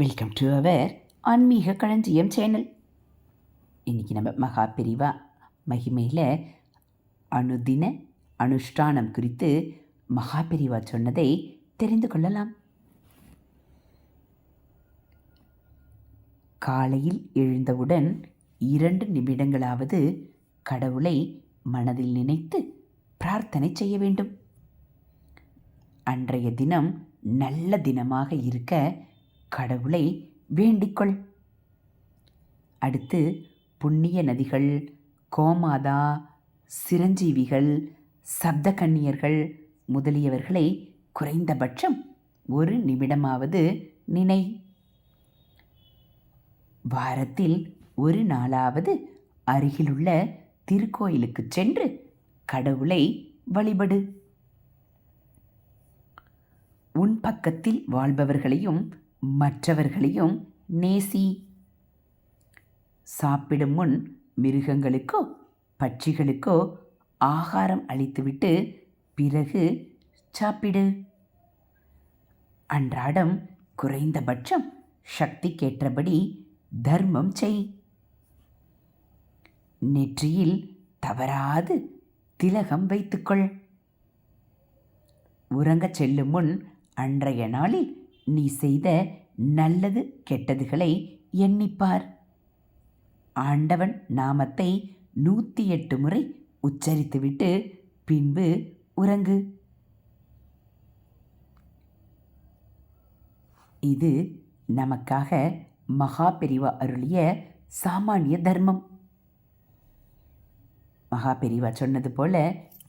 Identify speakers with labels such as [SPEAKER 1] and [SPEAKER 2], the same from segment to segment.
[SPEAKER 1] Welcome to our ஆன்மீக களஞ்சியம் channel இன்றைக்கி நம்ம மகா பிரிவா மகிமையில் அனுதின அனுஷ்டானம் குறித்து மகா பிரிவா சொன்னதை தெரிந்து கொள்ளலாம். காலையில் எழுந்தவுடன் இரண்டு நிமிடங்களாவது கடவுளை மனதில் நினைத்து பிரார்த்தனை செய்ய வேண்டும். அன்றைய தினம் நல்ல தினமாக இருக்க கடவுளை வேண்டிக்கொள். அடுத்து புண்ணிய நதிகள் கோமாதா சிரஞ்சீவிகள் சப்த கன்னியர்கள் முதலியவர்களை குறைந்தபட்சம் ஒரு நிமிடமாவது நினை. வாரத்தில் ஒரு நாளாவது அருகிலுள்ள திருக்கோயிலுக்கு சென்று கடவுளை வழிபடு. உன் பக்கத்தில் வாழ்பவர்களையும் மற்றவர்களையும் நேசி. சாப்பிடும் முன் மிருகங்களுக்கோ பட்சிகளுக்கோ ஆகாரம் அளித்துவிட்டு பிறகு சாப்பிடு. அன்றாடம் குறைந்தபட்சம் சக்திக்கேற்றபடி தர்மம் செய். நெற்றியில் தவறாது திலகம் வைத்துக்கொள். உறங்கச் செல்லும் முன் அன்றைய நாளில் நீ செய்த நல்லது கெட்டதுகளை எண்ணிப்பார். ஆண்டவன் நாமத்தை நூற்றி எட்டு முறை உச்சரித்துவிட்டு பின்பு உறங்கு. இது நமக்காக மகா அருளிய சாமானிய தர்மம். மகா பெரிவா சொன்னது போல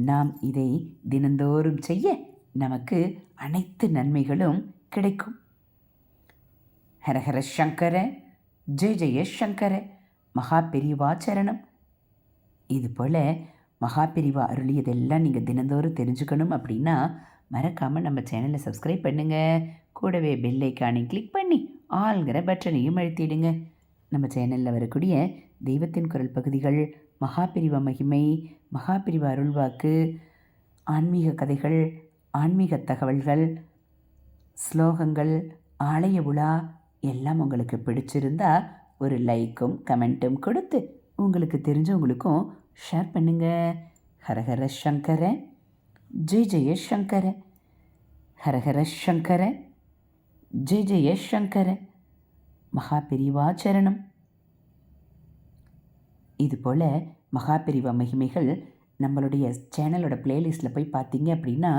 [SPEAKER 1] நாம் இதை தினந்தோறும் செய்ய நமக்கு அனைத்து நன்மைகளும் கிடைக்கும். ஹரஹர சங்கர ஜெய ஜெய சங்கர மகா பெரிவா சரணம். இது போல் மகா பெரிவா அருளியதெல்லாம் நீங்கள் தினந்தோறும் தெரிஞ்சுக்கணும் அப்படின்னா மறக்காமல் நம்ம சேனலை சப்ஸ்கிரைப் பண்ணுங்கள் கூடவே பெல் ஐக்கானை கிளிக் பண்ணி ஆள்கிற பட்டனையும் அழுத்திடுங்க. நம்ம சேனலில் வரக்கூடிய தெய்வத்தின் குரல் பகுதிகள் மகாபிரிவ மகிமை மகாபிரிவ அருள்வாக்கு ஆன்மீக கதைகள் ஆன்மீக தகவல்கள் ஸ்லோகங்கள் ஆலய உலா எல்லாம் உங்களுக்கு பிடிச்சிருந்தா ஒரு லைக்கும் கமெண்ட்டும் கொடுத்து உங்களுக்கு தெரிஞ்சவங்களுக்கும் ஷேர் பண்ணுங்கள் ஹரஹர சங்கர ஜெய் ஜெய சங்கர. ஹரஹர சங்கர ஜெய் ஜெய சங்கர. மகா பெரிவாச்சரணம் இதுபோல் மகாபிரிவா மகிமைகள் நம்மளுடைய சேனலோட பிளேலிஸ்ட்டில் போய் பார்த்தீங்க அப்படின்னா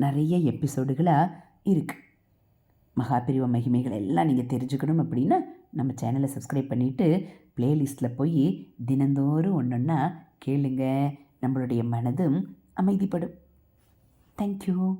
[SPEAKER 1] நிறைய எபிசோடுகளாக இருக்குது மகாபிரிவ மகிமைகள் எல்லாம் நீங்கள் தெரிஞ்சுக்கணும் அப்படின்னா நம்ம சேனலை சப்ஸ்கிரைப் பண்ணிவிட்டு பிளேலிஸ்ட்டில் போய் தினந்தோறும் ஒன்று ஒன்றா கேளுங்க. நம்மளுடைய மனதும் அமைதிப்படும். தேங்க்யூ